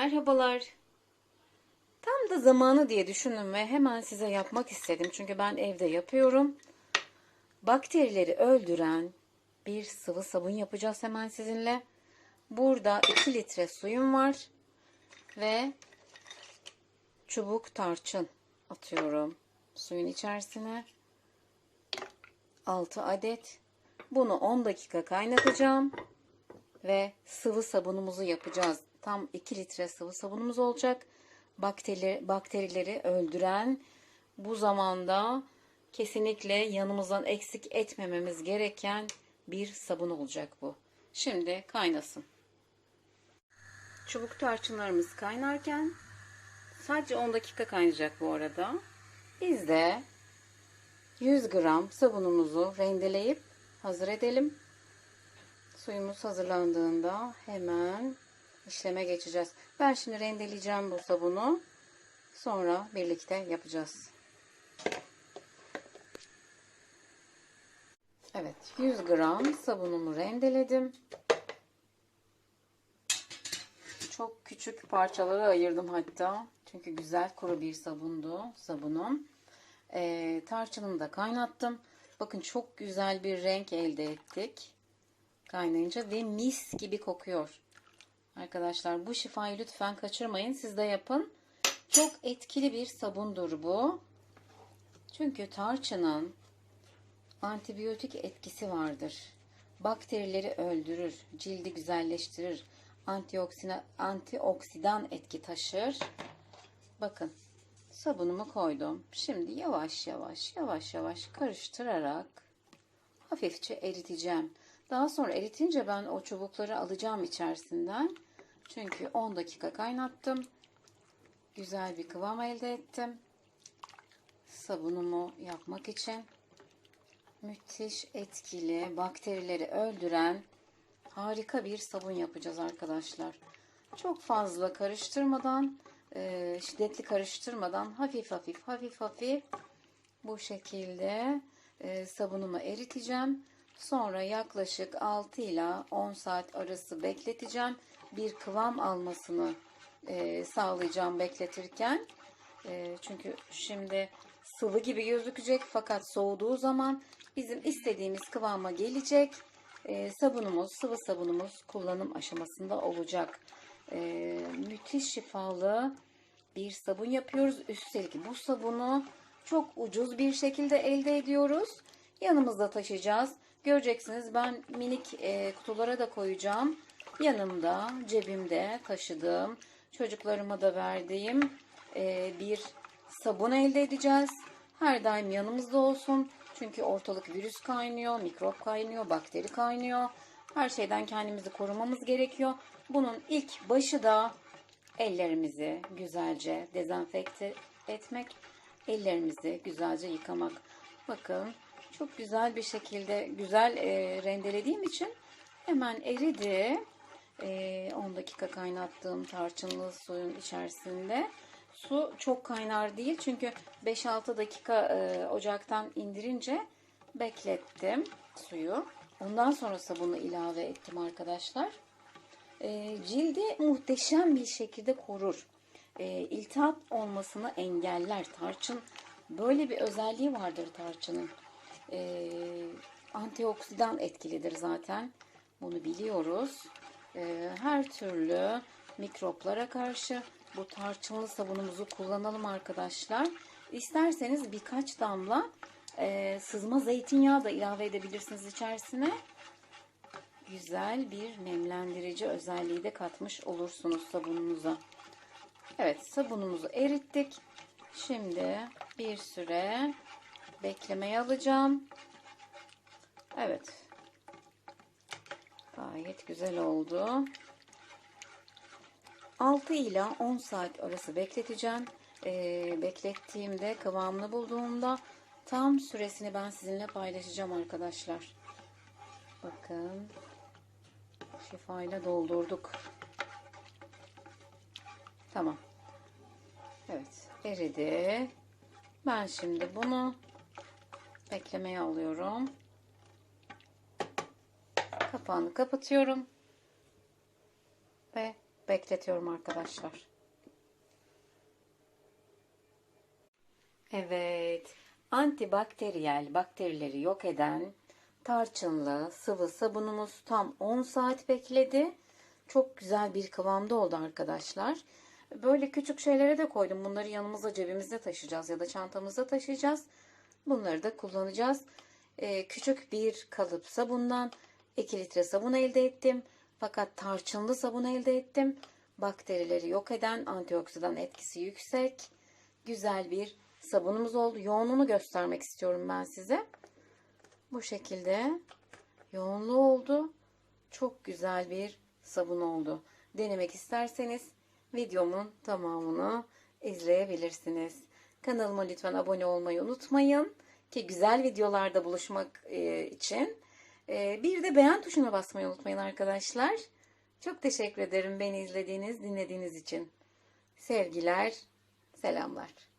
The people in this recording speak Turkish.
Merhabalar. Tam da zamanı diye düşündüm ve hemen size yapmak istedim. Çünkü ben evde yapıyorum. Bakterileri öldüren bir sıvı sabun yapacağız hemen sizinle. Burada 2 litre suyum var ve çubuk tarçın atıyorum suyun içerisine. 6 adet. Bunu 10 dakika kaynatacağım ve sıvı sabunumuzu yapacağız. Tam 2 litre sıvı sabunumuz olacak. Bakteri, bakterileri öldüren bu zamanda kesinlikle yanımızdan eksik etmememiz gereken bir sabun olacak bu. Şimdi kaynasın. Çubuk tarçınlarımız kaynarken sadece 10 dakika kaynayacak bu arada. Biz de 100 gram sabunumuzu rendeleyip hazır edelim. Suyumuz hazırlandığında hemen işleme geçeceğiz. Ben şimdi rendeleyeceğim bu sabunu. Sonra birlikte yapacağız. Evet 100 gram sabunumu rendeledim. Çok küçük parçalara ayırdım hatta. Çünkü güzel kuru bir sabundu sabunum. Ee, tarçınımı da kaynattım. Bakın çok güzel bir renk elde ettik. Kaynayınca ve mis gibi kokuyor. Arkadaşlar bu şifayı lütfen kaçırmayın. Siz de yapın. Çok etkili bir sabundur bu. Çünkü tarçının antibiyotik etkisi vardır. Bakterileri öldürür, cildi güzelleştirir, antioksidan, antioksidan etki taşır. Bakın sabunumu koydum. Şimdi yavaş yavaş yavaş yavaş karıştırarak hafifçe eriteceğim. Daha sonra eritince ben o çubukları alacağım içerisinden. Çünkü 10 dakika kaynattım. Güzel bir kıvam elde ettim. Sabunumu yapmak için müthiş etkili, bakterileri öldüren harika bir sabun yapacağız arkadaşlar. Çok fazla karıştırmadan, e, şiddetli karıştırmadan hafif hafif hafif hafif bu şekilde e, sabunumu eriteceğim. Sonra yaklaşık 6 ila 10 saat arası bekleteceğim. Bir kıvam almasını e, sağlayacağım bekletirken. E, çünkü şimdi sıvı gibi gözükecek fakat soğuduğu zaman bizim istediğimiz kıvama gelecek. E, sabunumuz, sıvı sabunumuz kullanım aşamasında olacak. E, müthiş şifalı bir sabun yapıyoruz. Üstelik bu sabunu çok ucuz bir şekilde elde ediyoruz. Yanımızda taşıyacağız. Göreceksiniz ben minik e, kutulara da koyacağım. Yanımda, cebimde taşıdığım, çocuklarıma da verdiğim e, bir sabun elde edeceğiz. Her daim yanımızda olsun. Çünkü ortalık virüs kaynıyor, mikrop kaynıyor, bakteri kaynıyor. Her şeyden kendimizi korumamız gerekiyor. Bunun ilk başı da ellerimizi güzelce dezenfekte etmek, ellerimizi güzelce yıkamak. Bakın çok güzel bir şekilde güzel e, rendelediğim için hemen eridi. E, 10 dakika kaynattığım tarçınlı suyun içerisinde. Su çok kaynar değil çünkü 5-6 dakika e, ocaktan indirince beklettim suyu. Ondan sonra sabunu ilave ettim arkadaşlar. E, cildi muhteşem bir şekilde korur. E, iltihap olmasını engeller. Tarçın böyle bir özelliği vardır tarçının. E, antioksidan etkilidir zaten. Bunu biliyoruz. E, her türlü mikroplara karşı bu tarçınlı sabunumuzu kullanalım arkadaşlar. İsterseniz birkaç damla e, sızma zeytinyağı da ilave edebilirsiniz içerisine. Güzel bir nemlendirici özelliği de katmış olursunuz sabununuza. Evet sabunumuzu erittik. Şimdi bir süre beklemeye alacağım. Evet. Gayet güzel oldu. 6 ile 10 saat arası bekleteceğim. Ee, beklettiğimde kıvamını bulduğumda tam süresini ben sizinle paylaşacağım arkadaşlar. Bakın şifayla doldurduk. Tamam. Evet eridi. Ben şimdi bunu beklemeye alıyorum. Kapağını kapatıyorum. Ve bekletiyorum arkadaşlar. Evet, antibakteriyel bakterileri yok eden tarçınlı sıvı sabunumuz tam 10 saat bekledi. Çok güzel bir kıvamda oldu arkadaşlar. Böyle küçük şeylere de koydum. Bunları yanımızda cebimizde taşıyacağız ya da çantamızda taşıyacağız. Bunları da kullanacağız. Ee, küçük bir kalıp sabundan 2 litre sabun elde ettim. Fakat tarçınlı sabun elde ettim. Bakterileri yok eden antioksidan etkisi yüksek. Güzel bir sabunumuz oldu. Yoğunluğunu göstermek istiyorum ben size. Bu şekilde yoğunluğu oldu. Çok güzel bir sabun oldu. Denemek isterseniz videomun tamamını izleyebilirsiniz. Kanalıma lütfen abone olmayı unutmayın. Ki güzel videolarda buluşmak e, için. E, bir de beğen tuşuna basmayı unutmayın arkadaşlar. Çok teşekkür ederim beni izlediğiniz, dinlediğiniz için. Sevgiler, selamlar.